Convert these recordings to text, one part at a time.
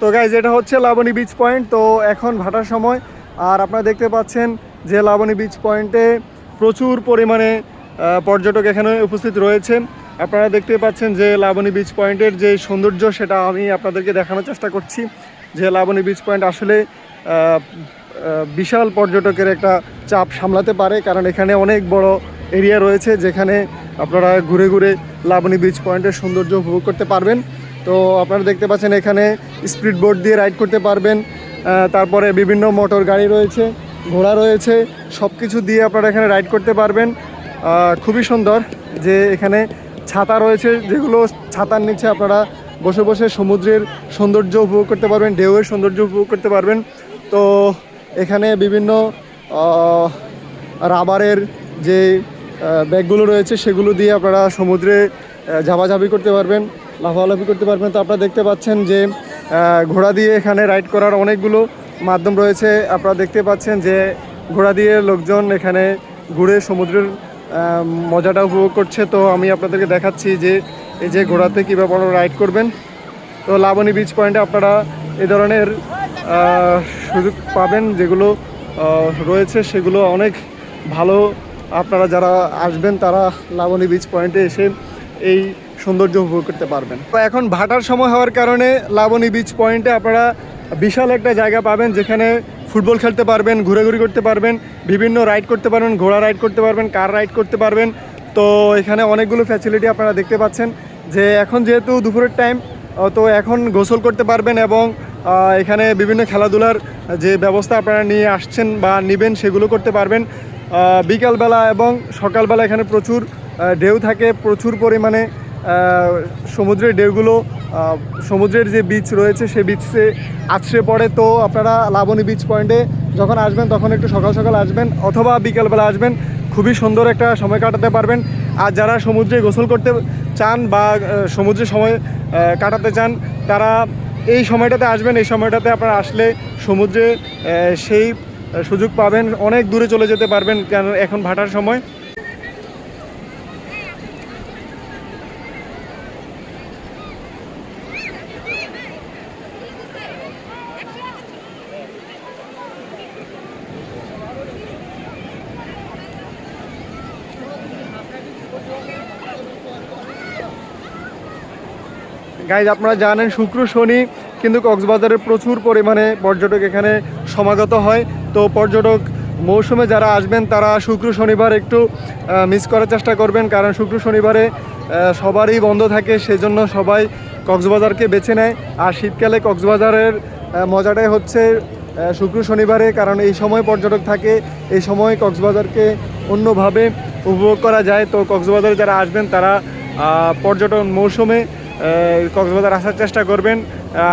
তো গাইজ এটা হচ্ছে লাবণী বিচ পয়েন্ট তো এখন ভাটার সময়। আর আপনারা দেখতে পাচ্ছেন যে লাবণী বিচ পয়েন্টে প্রচুর পরিমাণে পর্যটক এখানে উপস্থিত রয়েছে। আপনারা দেখতে পাচ্ছেন যে লাবণী বিচ পয়েন্টের যে সৌন্দর্য, সেটা আমি আপনাদেরকে দেখানোর চেষ্টা করছি। যে লাবণী বিচ পয়েন্ট আসলে বিশাল পর্যটকের একটা চাপ সামলাতে পারে, কারণ এখানে অনেক বড় এরিয়া রয়েছে যেখানে আপনারা ঘুরে ঘুরে লাবণী বিচ পয়েন্টের সৌন্দর্য উপভোগ করতে পারবেন। তো আপনারা দেখতে পাচ্ছেন এখানে স্পিড বোট দিয়ে রাইড করতে পারবেন। তারপরে বিভিন্ন মোটর গাড়ি রয়েছে, ঘোড়া রয়েছে সব কিছু দিয়ে আপনারা এখানে রাইড করতে পারবেন। খুবই সুন্দর যে এখানে ছাতা রয়েছে, যেগুলো ছাতার নিচে আপনারা বসে বসে সমুদ্রের সৌন্দর্য উপভোগ করতে পারবেন, ঢেউয়ের সৌন্দর্য উপভোগ করতে পারবেন। তো এখানে বিভিন্ন রাবারের যে ব্যাগগুলো রয়েছে, সেগুলো দিয়ে আপনারা সমুদ্রে ঝাপাঝাপি করতে পারবেন। লাফালাফি করতে পারবেন। তো আপনারা দেখতে পাচ্ছেন যে ঘোড়া দিয়ে এখানে রাইড করার অনেকগুলো মাধ্যম রয়েছে। আপনারা দেখতে পাচ্ছেন যে, ঘোড়া দিয়ে লোকজন এখানে ঘুরে সমুদ্রের মজাটা উপভোগ করছে। তো আমি আপনাদেরকে দেখাচ্ছি যে, এই যে ঘোড়াতে কীভাবে আপনারা রাইড করবেন। তো লাবণী বিচ পয়েন্টে আপনারা এ ধরনের সুযোগ পাবেন যেগুলো রয়েছে। সেগুলো অনেক ভালো। আপনারা যারা আসবেন, তারা লাবণী বিচ পয়েন্টে এসে এই সৌন্দর্য উপভোগ করতে পারবেন। তো এখন ভাটার সময় হওয়ার কারণে লাবণী বিচ পয়েন্টে আপনারা বিশাল একটা জায়গা পাবেন যেখানে ফুটবল খেলতে পারবেন, ঘোরাঘুরি করতে পারবেন, বিভিন্ন রাইড করতে পারবেন, ঘোড়া রাইড করতে পারবেন কার রাইড করতে পারবেন। তো এখানে অনেকগুলো ফ্যাসিলিটি আপনারা দেখতে পাচ্ছেন যে এখন যেহেতু দুপুরের টাইম তো এখন গোসল করতে পারবেন এবং এখানে বিভিন্ন খেলাধুলার যে ব্যবস্থা আপনারা নিয়ে আসছেন বা নেবেন সেগুলো করতে পারবেন। বিকালবেলা এবং সকালবেলা এখানে প্রচুর ঢেউ থাকে, প্রচুর পরিমাণে সমুদ্রের ঢেউগুলো সমুদ্রের যে বিচ রয়েছে, সে বিচে আছড়ে পড়ে। তো আপনারা লাবণী বিচ পয়েন্টে যখন আসবেন, তখন একটু সকাল সকাল আসবেন অথবা বিকালবেলা আসবেন। খুবই সুন্দর একটা সময় কাটাতে পারবেন। আর যারা সমুদ্রে গোসল করতে চান বা সমুদ্রে সময় কাটাতে চান, তারা এই সময়টাতে আসবেন। এই সময়টাতে আপনারা আসলে সমুদ্রে সেই সুযোগ পাবেন। অনেক দূরে চলে যেতে পারবেন, কেন এখন ভাটার সময়। গাইজ আপনারা জানেন শুক্র শনি কিন্তু কক্সবাজারে প্রচুর পরিমাণে পর্যটক এখানে সমাগত হয়। তো পর্যটক মৌসুমে যারা আসবেন, তারা শুক্র শনিবার একটু মিস করার চেষ্টা করবেন। কারণ শুক্র শনিবারে সবারই বন্ধ থাকে, সেজন্য সবাই কক্সবাজারকে বেছে নেয়। আর শীতকালে কক্সবাজারের মজাটাই হচ্ছে শুক্র শনিবারে, কারণ এই সময় পর্যটক থাকে, এই সময় কক্সবাজারকে অন্যভাবে উপভোগ করা যায়। তো কক্সবাজারে যারা আসবেন, তারা পর্যটন মৌসুমে কক্সবাজার আসার চেষ্টা করবেন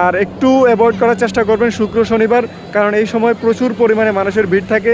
আর একটু অ্যাভয়েড করার চেষ্টা করবেন শুক্র শনিবার, কারণ এই সময় প্রচুর পরিমাণে মানুষের ভিড় থাকে।